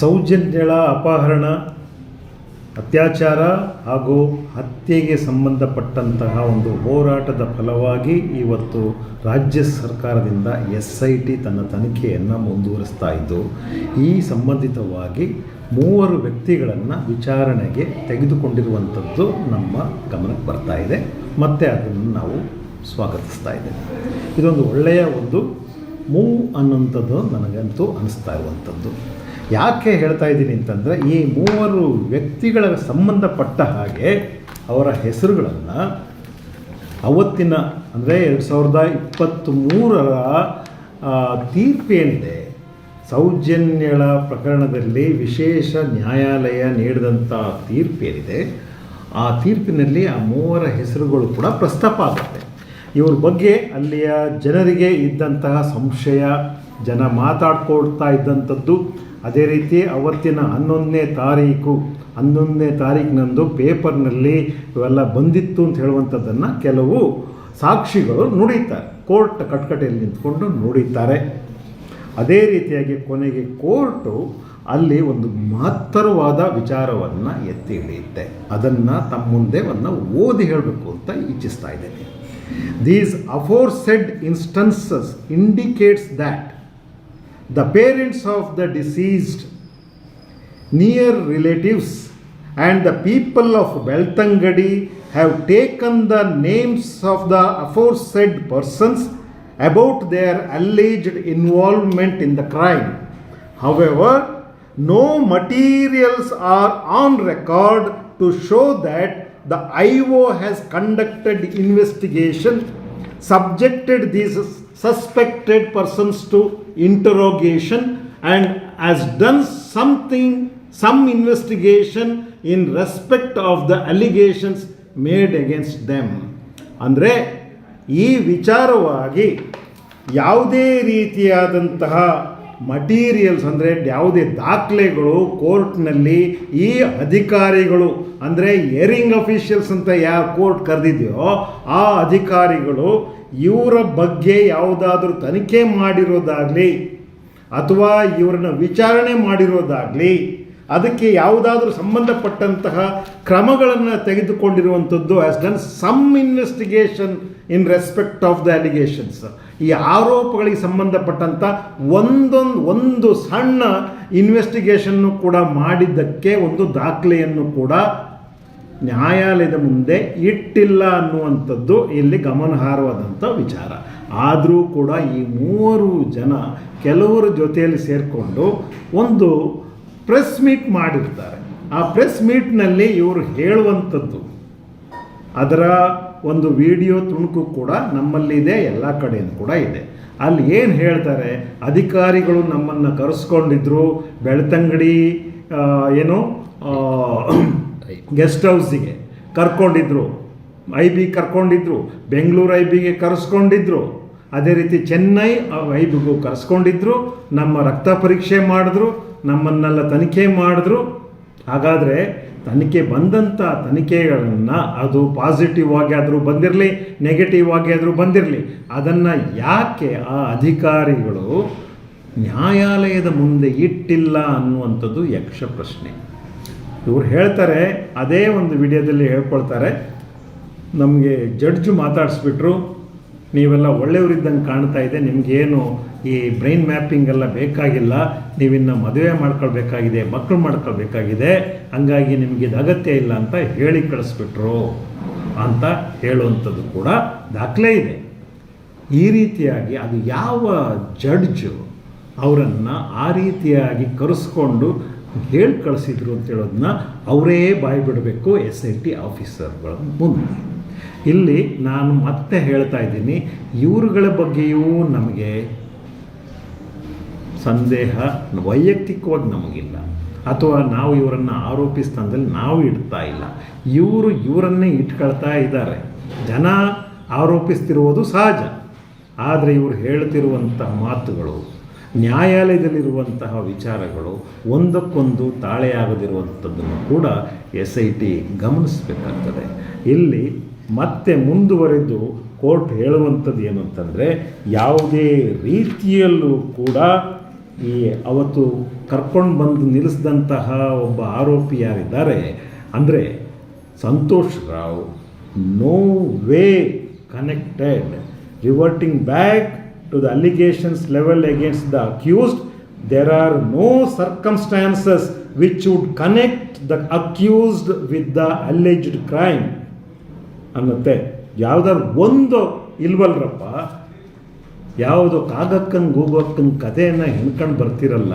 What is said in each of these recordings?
ಸೌಜನ್ಯಳ ಅಪಹರಣ, ಅತ್ಯಾಚಾರ ಹಾಗೂ ಹತ್ಯೆಗೆ ಸಂಬಂಧಪಟ್ಟಂತಹ ಒಂದು ಹೋರಾಟದ ಫಲವಾಗಿ ಇವತ್ತು ರಾಜ್ಯ ಸರ್ಕಾರದಿಂದ ಎಸ್ ಐ ಟಿ ತನ್ನ ತನಿಖೆಯನ್ನು ಮುಂದುವರಿಸ್ತಾ ಇದ್ದು, ಈ ಸಂಬಂಧಿತವಾಗಿ ಮೂವರು ವ್ಯಕ್ತಿಗಳನ್ನು ವಿಚಾರಣೆಗೆ ತೆಗೆದುಕೊಂಡಿರುವಂಥದ್ದು ನಮ್ಮ ಗಮನಕ್ಕೆ ಬರ್ತಾ ಇದೆ. ಮತ್ತು ಅದನ್ನು ನಾವು ಸ್ವಾಗತಿಸ್ತಾ ಇದ್ದೇವೆ. ಇದೊಂದು ಒಳ್ಳೆಯ ಒಂದು ಮೂವ್ ಅನ್ನೋಂಥದ್ದು ನನಗಂತೂ ಅನಿಸ್ತಾ ಇರುವಂಥದ್ದು. ಯಾಕೆ ಹೇಳ್ತಾ ಇದ್ದೀನಿ ಅಂತಂದರೆ ಈ ಮೂವರು ವ್ಯಕ್ತಿಗಳ ಸಂಬಂಧಪಟ್ಟ ಹಾಗೆ ಅವರ ಹೆಸರುಗಳನ್ನು ಅವತ್ತಿನ, ಅಂದರೆ ಎರಡು ಸಾವಿರದ ಇಪ್ಪತ್ತ್ಮೂರರ ತೀರ್ಪೇನಿದೆ ಸೌಜನ್ಯಳ ಪ್ರಕರಣದಲ್ಲಿ ವಿಶೇಷ ನ್ಯಾಯಾಲಯ ನೀಡಿದಂಥ ತೀರ್ಪೇನಿದೆ. ಆ ತೀರ್ಪಿನಲ್ಲಿ ಆ ಮೂವರ ಹೆಸರುಗಳು ಕೂಡ ಪ್ರಸ್ತಾಪ ಆಗುತ್ತೆ. ಇವ್ರ ಬಗ್ಗೆ ಅಲ್ಲಿಯ ಜನರಿಗೆ ಇದ್ದಂತಹ ಸಂಶಯ, ಜನ ಮಾತಾಡ್ಕೊಳ್ತಾ ಇದ್ದಂಥದ್ದು ಅದೇ ರೀತಿ ಅವತ್ತಿನ ಹನ್ನೊಂದನೇ ತಾರೀಕು, ಹನ್ನೊಂದನೇ ತಾರೀಕಿನಂದು ಪೇಪರ್ನಲ್ಲಿ ಇವೆಲ್ಲ ಬಂದಿತ್ತು ಅಂತ ಹೇಳುವಂಥದ್ದನ್ನು ಕೆಲವು ಸಾಕ್ಷಿಗಳು ನುಡಿತಾರೆ. ಕೋರ್ಟ್ ಕಟ್ಕಟೆಯಲ್ಲಿ ನಿಂತ್ಕೊಂಡು ನುಡಿತಾರೆ. ಅದೇ ರೀತಿಯಾಗಿ ಕೊನೆಗೆ ಕೋರ್ಟು ಅಲ್ಲಿ ಒಂದು ಮಹತ್ತರವಾದ ವಿಚಾರವನ್ನು ಎತ್ತಿ ಹಿಡಿಯುತ್ತೆ ಅದನ್ನು ತಮ್ಮ ಮುಂದೆ ಒಂದು ಓದಿ ಹೇಳಬೇಕು ಅಂತ ಇಚ್ಛಿಸ್ತಾ ಇದ್ದೇನೆ. These aforesaid instances indicates that the parents of the deceased, near relatives, and the people of Beltangadi have taken the names of the aforesaid persons about their alleged involvement in the crime. However, no materials are on record to show that the IO has conducted investigation subjected these suspected persons to interrogation and has done something some investigation in respect of the allegations made against them ಅಂದರೆ ಈ ವಿಚಾರವಾಗಿ ಯಾವುದೇ ರೀತಿಯಾದಂತಹ materials ಅಂದರೆ ಯಾವುದೇ ದಾಖಲೆಗಳು ಕೋರ್ಟ್ನಲ್ಲಿ ಈ ಅಧಿಕಾರಿಗಳು ಅಂದರೆ ಏರಿಂಗ್ ಅಫಿಷಿಯಲ್ಸ್ ಅಂತ ಯಾವ ಕೋರ್ಟ್ ಕರೆದಿದೆಯೋ ಆ ಅಧಿಕಾರಿಗಳು ಇವರ ಬಗ್ಗೆ ಯಾವುದಾದ್ರೂ ತನಿಖೆ ಮಾಡಿರೋದಾಗಲಿ ಅಥವಾ ಇವರನ್ನ ವಿಚಾರಣೆ ಮಾಡಿರೋದಾಗಲಿ ಅದಕ್ಕೆ ಯಾವುದಾದ್ರೂ ಸಂಬಂಧಪಟ್ಟಂತಹ ಕ್ರಮಗಳನ್ನು ತೆಗೆದುಕೊಂಡಿರುವಂಥದ್ದು as done some investigation in respect of the allegations ಈ ಆರೋಪಗಳಿಗೆ ಸಂಬಂಧಪಟ್ಟಂಥ ಒಂದೊಂದು, ಒಂದು ಸಣ್ಣ ಇನ್ವೆಸ್ಟಿಗೇಷನ್ನು ಕೂಡ ಮಾಡಿದ್ದಕ್ಕೆ ಒಂದು ದಾಖಲೆಯನ್ನು ಕೂಡ ನ್ಯಾಯಾಲಯದ ಮುಂದೆ ಇಟ್ಟಿಲ್ಲ ಅನ್ನುವಂಥದ್ದು ಇಲ್ಲಿ ಗಮನಾರ್ಹವಾದಂಥ ವಿಚಾರ. ಆದರೂ ಕೂಡ ಈ ಮೂವರು ಜನ ಕೆಲವರ ಜೊತೆಯಲ್ಲಿ ಸೇರಿಕೊಂಡು ಒಂದು ಪ್ರೆಸ್ ಮೀಟ್ ಮಾಡಿರ್ತಾರೆ. ಆ ಪ್ರೆಸ್ ಮೀಟ್ನಲ್ಲಿ ಇವರು ಹೇಳುವಂಥದ್ದು. ಅದರ ಒಂದು ವಿಡಿಯೋ ತುಣುಕು ಕೂಡ ನಮ್ಮಲ್ಲಿದೆ, ಎಲ್ಲ ಕಡೆಯಿಂದ ಕೂಡ ಇದೆ. ಅಲ್ಲಿ ಏನು ಹೇಳ್ತಾರೆ? ಅಧಿಕಾರಿಗಳು ನಮ್ಮನ್ನು ಕರೆಸ್ಕೊಂಡಿದ್ರು, ಬೆಳ್ತಂಗಡಿ ಏನು ಗೆಸ್ಟ್ ಹೌಸಿಗೆ ಕರ್ಕೊಂಡಿದ್ರು. ಐ ಬಿ ಕರ್ಕೊಂಡಿದ್ರು. ಬೆಂಗಳೂರು ಐ ಬಿಗೆ ಕರೆಸ್ಕೊಂಡಿದ್ರು. ಅದೇ ರೀತಿ ಚೆನ್ನೈ ಐ ಬಿಗೂ ಕರೆಸ್ಕೊಂಡಿದ್ರು. ನಮ್ಮ ರಕ್ತ ಪರೀಕ್ಷೆ ಮಾಡಿದ್ರು. ನಮ್ಮನ್ನೆಲ್ಲ ತನಿಖೆ ಮಾಡಿದ್ರು. ಹಾಗಾದರೆ ತನಿಖೆ ಬಂದಂಥ ತನಿಖೆಗಳನ್ನು ಅದು ಪಾಸಿಟಿವ್ ಆಗಿ ಆದರೂ ಬಂದಿರಲಿ ನೆಗೆಟಿವ್ ಆಗಿ ಆದರೂ ಬಂದಿರಲಿ. ಅದನ್ನು ಯಾಕೆ ಆ ಅಧಿಕಾರಿಗಳು ನ್ಯಾಯಾಲಯದ ಮುಂದೆ ಇಟ್ಟಿಲ್ಲ ಅನ್ನುವಂಥದ್ದು ಯಕ್ಷ ಪ್ರಶ್ನೆ ಇವ್ರು ಹೇಳ್ತಾರೆ, ಅದೇ ಒಂದು ವಿಡಿಯೋದಲ್ಲಿ ಹೇಳ್ಕೊಳ್ತಾರೆ. ನಮಗೆ ಜಡ್ಜು ಮಾತಾಡಿಸ್ಬಿಟ್ರು. ನೀವೆಲ್ಲ ಒಳ್ಳೆಯವರಿದ್ದಂಗೆ ಕಾಣ್ತಾ ಇದೆ, ನಿಮಗೇನು ಈ ಬ್ರೈನ್ ಮ್ಯಾಪಿಂಗ್ ಎಲ್ಲ ಬೇಕಾಗಿಲ್ಲ, ನೀವಿನ್ನು ಮದುವೆ ಮಾಡ್ಕೊಳ್ಬೇಕಾಗಿದೆ ಮಕ್ಕಳು ಮಾಡ್ಕೊಳ್ಬೇಕಾಗಿದೆ, ಹಂಗಾಗಿ ನಿಮಗೆ ಇದು ಅಗತ್ಯ ಇಲ್ಲ ಅಂತ ಹೇಳಿ ಕಳಿಸ್ಬಿಟ್ರು ಅಂತ ಹೇಳುವಂಥದ್ದು ಕೂಡ ದಾಖಲೆ ಇದೆ. ಈ ರೀತಿಯಾಗಿ ಅದು ಯಾವ ಜಡ್ಜು ಅವರನ್ನು ಆ ರೀತಿಯಾಗಿ ಕರೆಸ್ಕೊಂಡು ಹೇಳಿ ಕಳಿಸಿದ್ರು ಅಂತ ಹೇಳೋದನ್ನ ಅವರೇ ಬಾಯಿ ಬಿಡಬೇಕು ಎಸ್ ಐ ಟಿ ಆಫೀಸರ್ಗಳ ಮುಂದೆ. ಇಲ್ಲಿ ನಾನು ಮತ್ತೆ ಹೇಳ್ತಾ ಇದ್ದೀನಿ, ಇವರುಗಳ ಬಗ್ಗೆಯೂ ನಮಗೆ ಸಂದೇಹ ವೈಯಕ್ತಿಕವಾಗಿ ನಮಗಿಲ್ಲ. ಅಥವಾ ನಾವು ಇವರನ್ನು ಆರೋಪಿಸ್ತಾನದಲ್ಲಿ ನಾವು ಇಡ್ತಾ ಇಲ್ಲ. ಇವರು ಇವರನ್ನೇ ಇಟ್ಕೊಳ್ತಾ ಇದ್ದಾರೆ. ಜನ ಆರೋಪಿಸ್ತಿರುವುದು ಸಹಜ. ಆದರೆ ಇವರು ಹೇಳ್ತಿರುವಂಥ ಮಾತುಗಳು ನ್ಯಾಯಾಲಯದಲ್ಲಿರುವಂತಹ ವಿಚಾರಗಳು ಒಂದಕ್ಕೊಂದು ತಾಳೆಯಾಗದಿರುವಂಥದ್ದನ್ನು ಕೂಡ ಎಸ್ ಐ ಟಿ ಗಮನಿಸಬೇಕಾಗ್ತದೆ. ಇಲ್ಲಿ ಮತ್ತೆ ಮುಂದುವರೆದು ಕೋರ್ಟ್ ಹೇಳುವಂಥದ್ದು ಏನು ಅಂತಂದರೆ ಯಾವುದೇ ರೀತಿಯಲ್ಲೂ ಕೂಡ ಈ ಅವತ್ತು ಕರ್ಕೊಂಡು ಬಂದು ನಿಲ್ಲಿಸಿದಂತಹ ಒಬ್ಬ ಆರೋಪಿ ಯಾರಿದ್ದಾರೆ ಅಂದರೆ Santosh Rao. No way connected. Reverting back to the allegations level against the accused there are no circumstances which would connect the accused with the alleged crime. ಅನ್ನತ್ತೆ. ಯಾವ್ದಾದ್ರು ಒಂದು ಇಲ್ವಲ್ರಪ್ಪ, ಯಾವುದೋ ಕಾಗಕ್ಕಂಗೆ ಗೂಗಕ್ಕಂಗೆ ಕಥೆಯನ್ನು ಹೆಣ್ಕೊಂಡು ಬರ್ತಿರಲ್ಲ,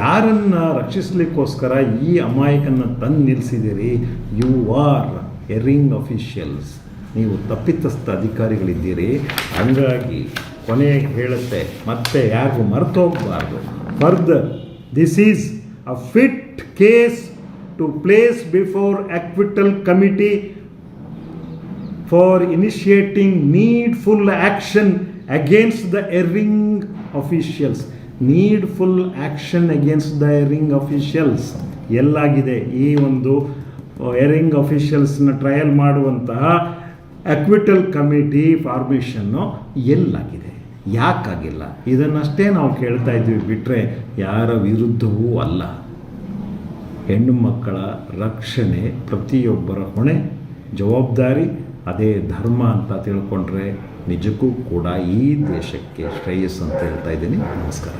ಯಾರನ್ನು ರಕ್ಷಿಸ್ಲಿಕ್ಕೋಸ್ಕರ ಈ ಅಮಾಯಕನ್ನು ತಂದು ನಿಲ್ಲಿಸಿದಿರಿ ಯು ಆರ್ ಎರಿಂಗ್ ಅಫಿಷಿಯಲ್ಸ್ ನೀವು ತಪ್ಪಿತಸ್ಥ ಅಧಿಕಾರಿಗಳಿದ್ದೀರಿ. ಹಂಗಾಗಿ ಕೊನೆಗೆ ಹೇಳುತ್ತೆ, ಮತ್ತೆ ಯಾರಿಗೂ ಮರ್ತು ಹೋಗಬಾರ್ದು further this is a fit case to place before acquittal committee for initiating action action the erring officials. Needful action against the erring officials ಎಲ್ಲಾಗಿದೆ ಈ ಒಂದು ಎರಿಂಗ್ ಅಫಿಷಿಯಲ್ಸ್ನ ಟ್ರಯಲ್ ಮಾಡುವಂತಹ ಅಕ್ವಿಟಲ್ ಕಮಿಟಿ ಫಾರ್ಮೇಷನ್ನು ಎಲ್ಲಾಗಿದೆ. ಯಾಕಾಗಿಲ್ಲ? ಇದನ್ನಷ್ಟೇ ನಾವು ಕೇಳ್ತಾ ಇದ್ವಿ ಬಿಟ್ಟರೆ ಯಾರ ವಿರುದ್ಧವೂ ಅಲ್ಲ. ಹೆಣ್ಣು ಮಕ್ಕಳ ರಕ್ಷಣೆ ಪ್ರತಿಯೊಬ್ಬರ ಹೊಣೆ, ಜವಾಬ್ದಾರಿ, ಅದೇ ಧರ್ಮ ಅಂತ ತಿಳ್ಕೊಂಡ್ರೆ ನಿಜಕ್ಕೂ ಕೂಡ ಈ ದೇಶಕ್ಕೆ ಶ್ರೇಯಸ್ಸು ಅಂತ ಹೇಳ್ತಾ ಇದ್ದೀನಿ. ನಮಸ್ಕಾರ.